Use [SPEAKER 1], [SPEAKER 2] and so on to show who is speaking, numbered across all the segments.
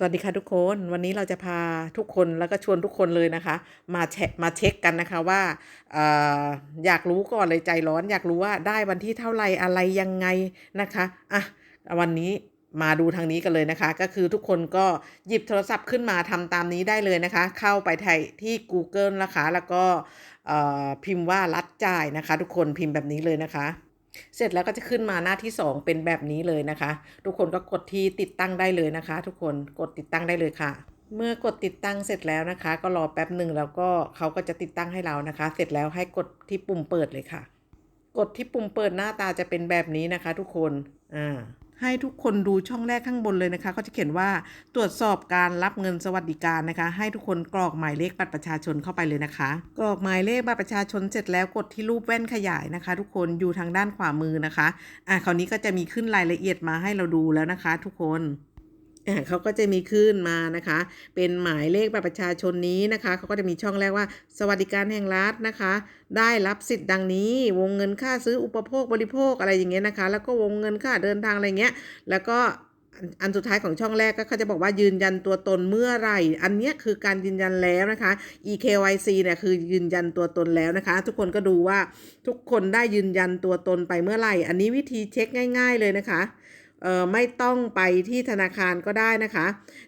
[SPEAKER 1] สวัสดีค่ะทุกคนวันนี้เราจะพาทุกคนแล้วก็ชวนทุกคนเลยนะคะ มาเช็คมาเช็คกันนะคะว่าอออยากรู้ก่อนเลยใจร้อน อยากรู้ว่าได้วันที่เท่าไหร่อะไรยังไงนะคะอะวันนี้มาดูทางนี้กันเลยนะคะ ก็คือทุกคนก็หยิบโทรศัพท์ขึ้นมาทำตามนี้ได้เลยนะคะ เข้าไปไทยที่ Google นะคะ แล้วก็พิมพ์ว่ารัดจ่ายนะคะ ทุกคนพิมพ์แบบนี้เลยนะคะ เสร็จแล้วก็จะขึ้นมาหน้าที่ 2 เป็นแบบนี้เลยนะคะ ทุกคนก็กดที่ติดตั้งได้เลยนะคะ ทุกคนกดติดตั้งได้เลยค่ะ เมื่อกดติดตั้งเสร็จแล้วนะคะ ก็รอแป๊บหนึ่งแล้วก็เขาก็จะติดตั้งให้เรานะคะ เสร็จแล้วให้กดที่ปุ่มเปิดเลยค่ะ กดที่ปุ่มเปิดหน้าตาจะเป็นแบบนี้นะคะ ทุกคนอ่า ให้ทุกคนดูช่องแรกข้างบนเลยนะคะเขาจะเขียนว่าตรวจสอบการรับเงินสวัสดิการนะคะ ให้ทุกคนกรอกหมายเลขบัตรประชาชนเข้าไปเลยนะคะ กรอกหมายเลขบัตรประชาชนเสร็จแล้วกดที่รูปแว่นขยายนะคะ ทุกคนอยู่ทางด้านขวามือนะคะอะคราวนี้ก็จะมีขึ้นรายละเอียดมาให้เราดูแล้วนะคะ ทุกคน เขาก็จะมีขึ้นมานะคะ เป็นหมายเลขบัตรประชาชนนี้นะคะเขาก็จะมีช่องแรกว่า สวัสดิการแห่งรัฐนะคะ ได้รับสิทธิ์ดังนี้ วงเงินค่าซื้ออุปโภคบริโภคอะไรอย่างเงี้ยนะคะ แล้วก็วงเงินค่าเดินทางอะไรเงี้ย แล้วก็อันสุดท้ายของช่องแรกก็เขาจะบอกว่ายืนยันตัวตนเมื่อไหร่ อันนี้คือการยืนยันแล้วนะคะ eKYC เนี่ยคือยืนยันตัวตนแล้วนะคะ ทุกคนก็ดูว่าทุกคนได้ยืนยันตัวตนไปเมื่อไหร่ อันนี้วิธีเช็คง่าย ๆเลยนะคะ ไม่ต้องไปที่ธนาคารก็ได้นะคะ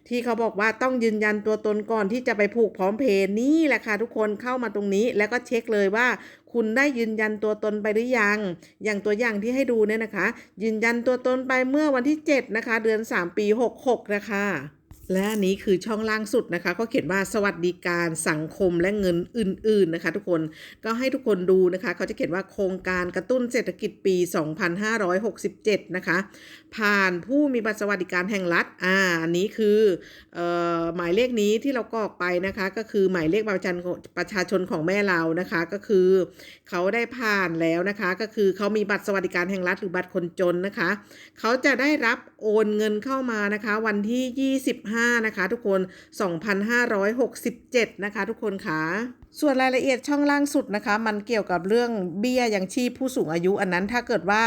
[SPEAKER 1] ที่เขาบอกว่าต้องยืนยันตัวตนก่อนที่จะไปผูกพร้อมเพย์นี่แหละค่ะทุกคนเข้ามาตรงนี้ แล้วก็เช็คเลยว่า คุณได้ยืนยันตัวตนไปหรือยัง อย่างตัวอย่างที่ให้ดูเนี่ยนะคะ ยืนยันตัวตนไปเมื่อวันที่ 7 นะคะ เดือน 3 ปี 66 นะคะ และอันนี้คือช่องล่างสุดนะคะก็เขียนว่าสวัสดิการสังคมและเงินอื่น ๆนะคะ ทุกคนก็ให้ทุกคนดูนะคะ เขาจะเขียนว่าโครงการกระตุ้นเศรษฐกิจปี 2567 นะคะ ผ่านผู้มีบัตรสวัสดิการแห่งรัฐอ่าอันนี้คือออหมายเลขนี้ที่เรากรอกไปนะคะ ก็คือหมายเลขประชาชนประชาชนของแม่เรานะคะ ก็คือเขาได้ผ่านแล้วนะคะ ก็คือเขามีบัตรสวัสดิการแห่งรัฐหรือบัตรคนจนนะคะ เขาจะได้รับโอนเงินเข้ามานะคะ วันที่ 25 5 นะคะ ทุกคน 2567 นะคะ ทุกคนค่ะ ส่วนรายละเอียดช่องล่างสุดนะคะ มันเกี่ยวกับเรื่องเบี้ยยังชีพผู้สูงอายุอันนั้นถ้าเกิดว่า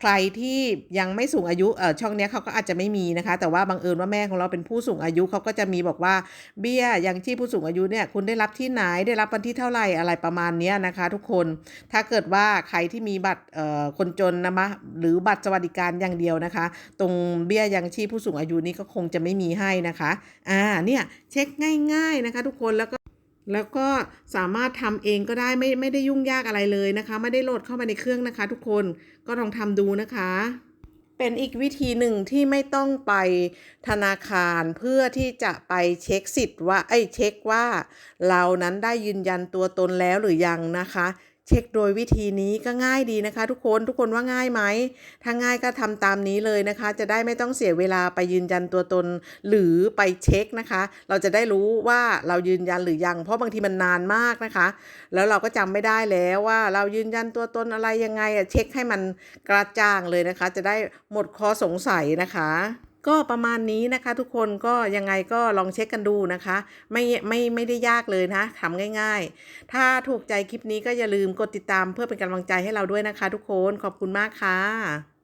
[SPEAKER 1] ใครที่ยังไม่สูงอายุเออช่องนี้เขาก็อาจจะไม่มีนะคะ แต่ว่าบังเอิญว่าแม่ของเราเป็นผู้สูงอายุเขาก็จะมีบอกว่าเบี้ยยังชีพผู้สูงอายุเนี่ยคุณได้รับที่ไหนได้รับวันที่เท่าไหร่อะไรประมาณนี้นะคะ ทุกคนถ้าเกิดว่าใครที่มีบัตรเอ่อคนจนนะคะหรือบัตรสวัสดิการอย่างเดียวนะคะ ตรงเบี้ยยังชีพผู้สูงอายุนี่ก็คงจะไม่มีให้นะคะอ่าเนี่ยเช็คง่าย ๆนะคะ ทุกคนแล้วก็ แล้วก็สามารถทำเองก็ได้ไม่ไม่ได้ยุ่งยากอะไรเลยนะคะ ไม่ได้โหลดเข้ามาในเครื่องนะคะ ทุกคนก็ลองทำดูนะคะ เป็นอีกวิธีหนึ่งที่ไม่ต้องไปธนาคารเพื่อที่จะไปเช็คสิทธิ์ว่าไอ้เช็คว่า เรานั้นได้ยืนยันตัวตนแล้วหรือยังนะคะ เช็คโดยวิธีนี้ก็ง่ายดีนะคะ ทุกคนทุกคนว่าง่ายไหมถ้าง่ายก็ทำตามนี้เลยนะคะ จะได้ไม่ต้องเสียเวลาไปยืนยันตัวตน หรือไปเช็คนะคะ เราจะได้รู้ว่าเรายืนยันหรือยัง เพราะบางทีมันนานมากนะคะ แล้วเราก็จำไม่ได้แล้วว่าเรายืนยันตัวตนอะไรยังไงอะเช็คให้มันกระจ่างเลยนะคะ จะได้หมดข้อสงสัยนะคะ ก็ประมาณนี้นะคะทุกคนก็ยังไงก็ลองเช็คกันดูนะคะ ไม่ไม่ไม่ได้ยากเลยนะทำง่าย ๆ ถ้าถูกใจคลิปนี้ก็อย่าลืมกดติดตามเพื่อเป็นกำลังใจให้เราด้วยนะคะ ทุกคนขอบคุณมากค่ะ